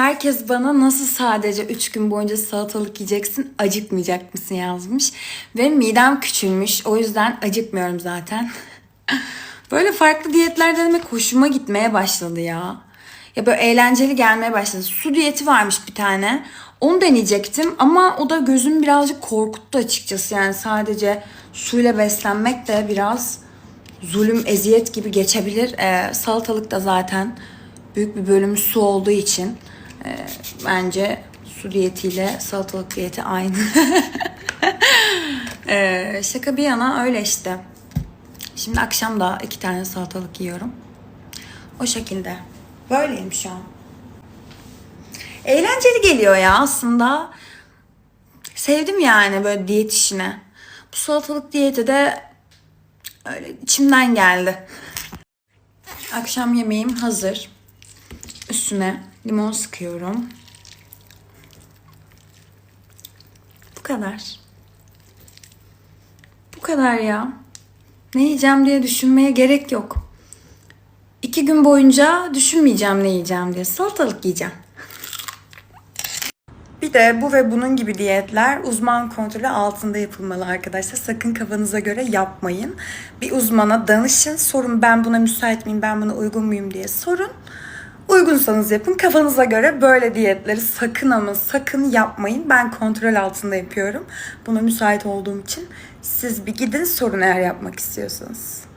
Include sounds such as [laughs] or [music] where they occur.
Herkes bana nasıl sadece 3 gün boyunca salatalık yiyeceksin acıkmayacak mısın yazmış. Ve midem küçülmüş o yüzden acıkmıyorum zaten. [laughs] Böyle farklı diyetler denemek hoşuma gitmeye başladı ya. Ya böyle eğlenceli gelmeye başladı. Su diyeti varmış bir tane. Onu deneyecektim ama o da gözüm birazcık korkuttu açıkçası. Yani sadece suyla beslenmek de biraz zulüm, eziyet gibi geçebilir. Ee, salatalık da zaten büyük bir bölümü su olduğu için e, bence su diyetiyle salatalık diyeti aynı. [laughs] Ee, şaka bir yana öyle işte. Şimdi akşam da iki tane salatalık yiyorum. O şekilde. Böyleyim şu an. Eğlenceli geliyor ya aslında. Sevdim yani böyle diyet işini. Bu salatalık diyeti de öyle içimden geldi. Akşam yemeğim hazır. Üstüne limon sıkıyorum. Bu kadar. Bu kadar ya. Ne yiyeceğim diye düşünmeye gerek yok. İki gün boyunca düşünmeyeceğim ne yiyeceğim diye. Salatalık yiyeceğim. Bir de bu ve bunun gibi diyetler uzman kontrolü altında yapılmalı arkadaşlar. Sakın kafanıza göre yapmayın. Bir uzmana danışın. Sorun ben buna müsait miyim, ben buna uygun muyum diye sorun. Uygunsanız yapın. Kafanıza göre böyle diyetleri sakın ama sakın yapmayın. Ben kontrol altında yapıyorum. Buna müsait olduğum için siz bir gidin sorun eğer yapmak istiyorsanız.